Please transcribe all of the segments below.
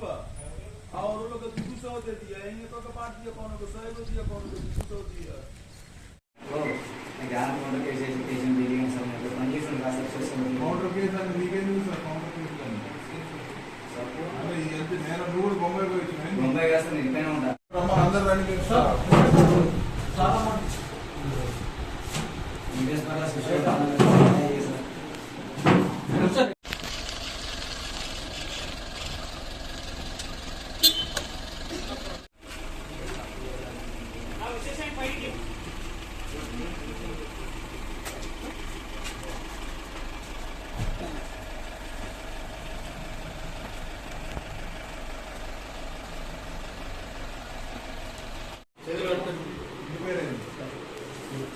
हुआ और लोग दू सौ दे दिया इन्हें तो, तो के पाँच दिया कौन को सौ को दिया कौन को दू सौ दिया। तो ज्ञान कौन के जैसे टेंशन दे लिए सबने पंजी सुन का सबसे सुन कौन के सर लीगल नहीं सर कौन के सर सबको अरे ये तो मेरा रोड बॉम्बे को बॉम्बे का सर निकलना होता हम अंदर रहने के sir side by it.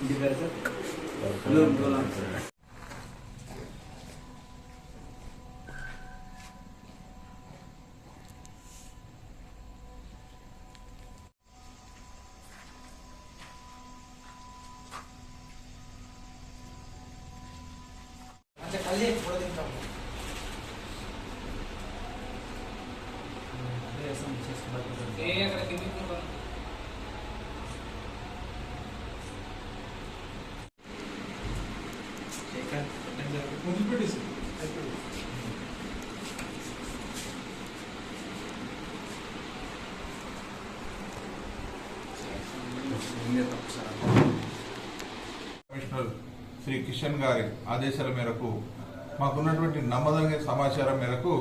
Give us a... No, no, no. మీ పేరేంటి? ఇంటి పేరు సార్ గులాం, గులాం. కొంచెం పెట్టేసి. కమిషనర్ శ్రీ కిషన్ గారి ఆదేశాల మేరకు మాకున్నటువంటి నమ్మదగిన సమాచారం మేరకు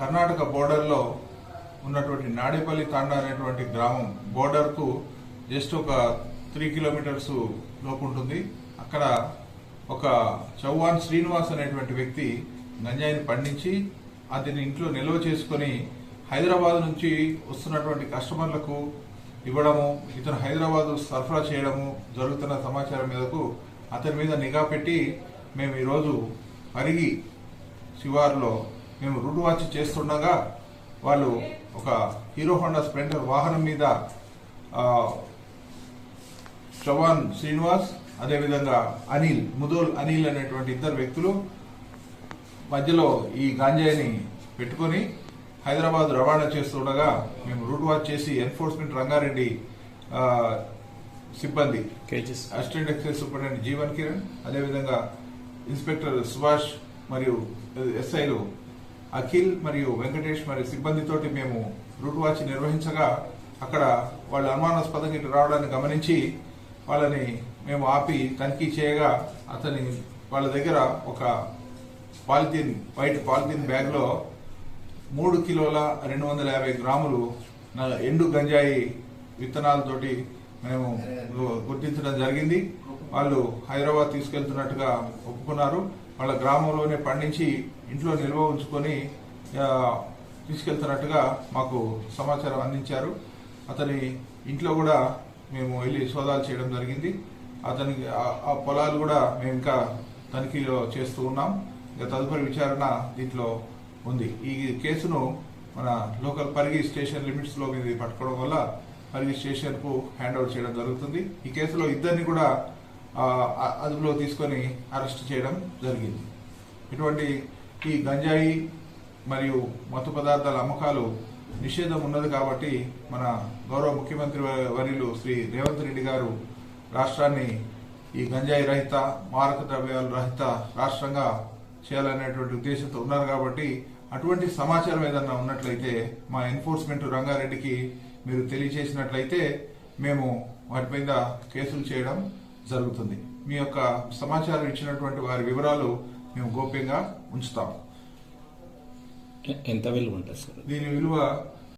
కర్ణాటక బోర్డర్లో ఉన్నటువంటి నాడేపల్లి తాండా అనేటువంటి గ్రామం బోర్డర్కు జస్ట్ ఒక త్రీ కిలోమీటర్స్ లోపు ఉంటుంది. అక్కడ ఒక చౌహాన్ శ్రీనివాస్ అనేటువంటి వ్యక్తి గంజాయిని పండించి అతని ఇంట్లో నిల్వ చేసుకొని హైదరాబాద్ నుంచి వస్తున్నటువంటి కస్టమర్లకు ఇవ్వడము ఇతను హైదరాబాద్ సరఫరా చేయడము జరుగుతున్న సమాచారం మీదకు అతని మీద నిఘా పెట్టి మేము ఈరోజు పరిగి శివారులో మేము రూట్ వాచ్ చేస్తుండగా వాళ్ళు ఒక హీరో హోండా స్ప్లెండర్ వాహనం మీద చవాన్ శ్రీనివాస్ అదేవిధంగా అనిల్ ముదోల్ అనిల్ అనేటువంటి ఇద్దరు వ్యక్తులు మధ్యలో ఈ గాంజాయిని పెట్టుకొని హైదరాబాద్ రవాణా చేస్తుండగా మేము రూట్ వాచ్ చేసి ఎన్ఫోర్స్మెంట్ రంగారెడ్డి సిబ్బంది assistant excise superintendent Jeevan Kiran అదేవిధంగా ఇన్స్పెక్టర్ సుభాష్ మరియు ఎస్ఐలు అఖిల్ మరియు వెంకటేష్ మరియు సిబ్బందితోటి మేము రూట్ వాచ్ నిర్వహించగా అక్కడ వాళ్ళు అనుమానాస్పదంగా ఇటు రావడాన్ని గమనించి వాళ్ళని మేము ఆపి తనిఖీ చేయగా అతని వాళ్ళ దగ్గర ఒక పాలిథిన్ వైట్ పాలిథిన్ బ్యాగ్లో మూడు కిలోల రెండు వందల యాభై గ్రాములు ఎండు గంజాయి విత్తనాలతోటి మేము గుర్తించడం జరిగింది. వాళ్ళు హైదరాబాద్ తీసుకెళ్తున్నట్టుగా ఒప్పుకున్నారు. వాళ్ళ గ్రామంలోనే పండించి ఇంట్లో నిల్వ ఉంచుకొని తీసుకెళ్తున్నట్టుగా మాకు సమాచారం అందించారు. అతని ఇంట్లో కూడా మేము వెళ్ళి సోదాలు చేయడం జరిగింది. అతనికి ఆ- పొలాలు కూడా మేము ఇంకా తనిఖీలో చేస్తూ ఉన్నాం. ఇక తదుపరి విచారణ దీంట్లో ఉంది. ఈ కేసును మన లోకల్ పరిగి స్టేషన్ లిమిట్స్లో మీద పట్టుకోవడం వల్ల మరియు స్టేషన్కు హ్యాండ్ ఓవర్ చేయడం జరుగుతుంది. ఈ కేసులో ఇద్దరిని కూడా అదుపులో తీసుకొని అరెస్ట్ చేయడం జరిగింది. ఇటువంటి ఈ గంజాయి మరియు మత్తు పదార్థాల అమ్మకాలు నిషేధం ఉన్నది కాబట్టి మన గౌరవ ముఖ్యమంత్రి వర్యులు శ్రీ రేవంత్ రెడ్డి గారు రాష్ట్రాన్ని ఈ గంజాయి రహిత మారక ద్రవ్యాల రహిత రాష్ట్రంగా చేయాలనేటువంటి ఉద్దేశంతో ఉన్నారు కాబట్టి అటువంటి సమాచారం ఏదన్నా ఉన్నట్లయితే మా ఎన్ఫోర్స్మెంట్ రంగారెడ్డికి మీరు తెలియజేసినట్లయితే మేము వాటి మీద కేసులు చేయడం జరుగుతుంది. మీ యొక్క సమాచారం ఇచ్చినటువంటి వారి వివరాలు మేము గోప్యంగా ఉంచుతాం. ఎంత విలువ ఉంటుంది సార్? దీని విలువ